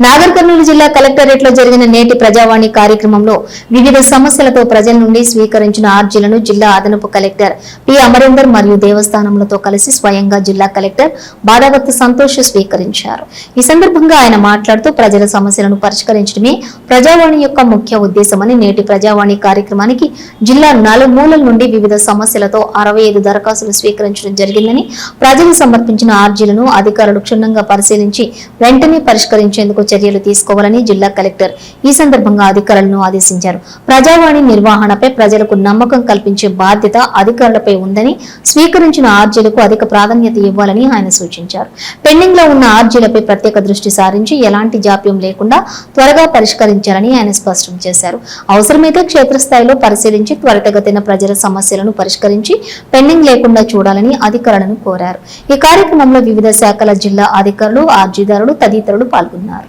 నాగర్ కర్నూలు జిల్లా కలెక్టరేట్లో జరిగిన నేటి ప్రజావాణి కార్యక్రమంలో వివిధ సమస్యలతో ప్రజల నుండి స్వీకరించిన ఆర్జీలను జిల్లా అదనపు కలెక్టర్ పి అమరేందర్ మరియు దేవస్థానములతో కలిసి స్వయంగా జిల్లా కలెక్టర్ బాదావత్ సంతోష్ స్వీకరించారు. ఈ సందర్భంగా ఆయన మాట్లాడుతూ ప్రజల సమస్యలను పరిష్కరించడమే ప్రజావాణి యొక్క ముఖ్య ఉద్దేశమని నేటి ప్రజావాణి కార్యక్రమానికి జిల్లా నలుమూలల నుండి వివిధ సమస్యలతో అరవై ఐదు దరఖాస్తులు స్వీకరించడం జరిగిందని ప్రజలు సమర్పించిన ఆర్జీలను అధికారులు క్షుణ్ణంగా పరిశీలించి వెంటనే పరిష్కరించేందుకు చర్యలు తీసుకోవాలని జిల్లా కలెక్టర్ ఈ సందర్భంగా అధికారులను ఆదేశించారు. ప్రజావాణి నిర్వహణపై ప్రజలకు నమ్మకం కల్పించే బాధ్యత అధికారులపై ఉందని స్వీకరించిన ఆర్జీలకు అధిక ప్రాధాన్యత ఇవ్వాలని ఆయన సూచించారు. పెండింగ్లో ఉన్న ఆర్జీలపై ప్రత్యేక దృష్టి సారించి ఎలాంటి జాప్యం లేకుండా త్వరగా పరిష్కరించాలని ఆయన స్పష్టం చేశారు. అవసరమైతే క్షేత్రస్థాయిలో పరిశీలించి త్వరితగతిన ప్రజల సమస్యలను పరిష్కరించి పెండింగ్ లేకుండా చూడాలని అధికారులను కోరారు. ఈ కార్యక్రమంలో వివిధ శాఖల జిల్లా అధికారులు ఆర్జీదారులు తదితరులు పాల్గొన్నారు.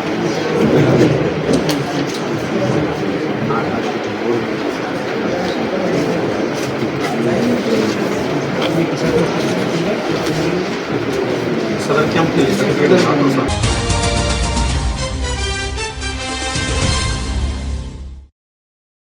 സ്ഥലം ക്യാമ്പ് ചെയ്യുന്നത്